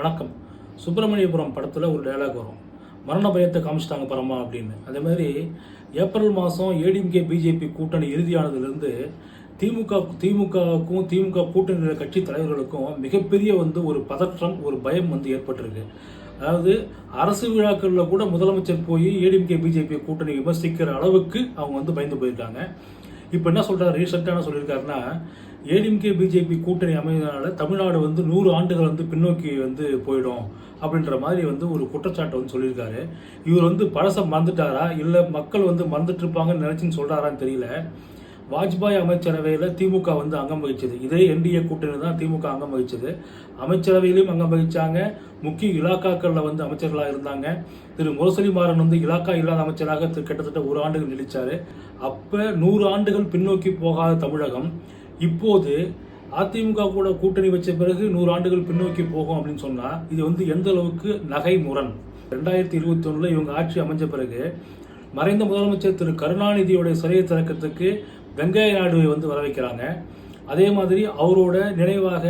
வணக்கம். சுப்பிரமணியபுரம் படத்தில் ஒரு டைலாக் வரும். மரண பயத்தை காமிச்சிட்டாங்க பரமா அப்படின்னு. அதே மாதிரி ஏப்ரல் மாதம் ஏடிஎம்கே பிஜேபி கூட்டணி இறுதியானதுலேருந்து திமுக திமுகவுக்கும் திமுக கூட்டணி கட்சி தலைவர்களுக்கும் மிகப்பெரிய வந்து ஒரு பதற்றம் ஒரு பயம் வந்து ஏற்பட்டிருக்கு. அதாவது அரசு விழாக்களில் கூட முதலமைச்சர் போய் ஏடிஎம்கே பிஜேபி கூட்டணி விமர்சிக்கிற அளவுக்கு அவங்க வந்து பயந்து போயிருக்காங்க. இப்போ என்ன சொல்கிறார் ரீசெண்டான சொல்லியிருக்காருன்னா ஏடிஎம்கே பிஜேபி கூட்டணி அமைந்ததுனால தமிழ்நாடு வந்து நூறு ஆண்டுகள் வந்து பின்னோக்கி வந்து போயிடும் அப்படின்ற மாதிரி வந்து ஒரு குற்றச்சாட்டை வந்து சொல்லியிருக்காரு. இவர் வந்து பழசை மறந்துட்டாரா? இல்லை மக்கள் வந்து மறந்துட்டு இருப்பாங்கன்னு நினச்சின்னு சொல்கிறாரான்னு தெரியல. வாஜ்பாய் அமைச்சரவையில் திமுக வந்து அங்கம் வகிச்சது. இதே என்டிஏ கூட்டணி தான் திமுக அங்கம் வகிச்சது. அமைச்சரவையிலும் அங்கம் வகித்தாங்க முக்கிய இலாக்காக்களில் வந்து அமைச்சர்களாக இருந்தாங்க. திரு முரசொலி மாறன் வந்து இலாக்கா இல்லாத அமைச்சராக திரு- கிட்டத்தட்ட ஒரு ஆண்டுகள் நிலைச்சார் அப்போ நூறு ஆண்டுகள் பின்னோக்கி போகாத தமிழகம் இப்போது அதிமுக கூட கூட்டணி வச்ச பிறகு நூறு ஆண்டுகள் பின்னோக்கி போகும் அப்படின்னு சொன்னால் இது வந்து எந்த அளவுக்கு நகை முரண்? ரெண்டாயிரத்தி இருபத்தி ஒன்றில் இவங்க ஆட்சி அமைஞ்ச பிறகு மறைந்த முதலமைச்சர் திரு கருணாநிதியோட சிறையை திறக்கிறதுக்கு வெங்கைய நாயுடுவை வந்து வர வைக்கிறாங்க அதே மாதிரி அவரோட நினைவாக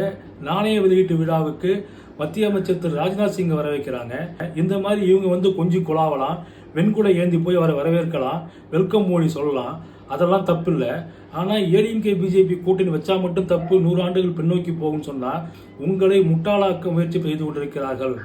நாணய வெளியீட்டு விழாவுக்கு மத்திய அமைச்சர் திரு ராஜ்நாத் சிங்கை வர வைக்கிறாங்க இந்த மாதிரி இவங்க வந்து கொஞ்சம் குழாவலாம். வெண்குடை ஏந்தி போய் அவரை வரவேற்கலாம். வெல்கம் மோடி சொல்லலாம். அதெல்லாம் தப்பு இல்லை ஆனால் ஏடிஎம்கே பிஜேபி கூட்டணி வச்சா மட்டும் தப்பு. நூறு ஆண்டுகள் பின்னோக்கி போகும்னு சொன்னால் உங்களை முட்டாளாக்க முயற்சி செய்து கொண்டிருக்கிறார்கள்.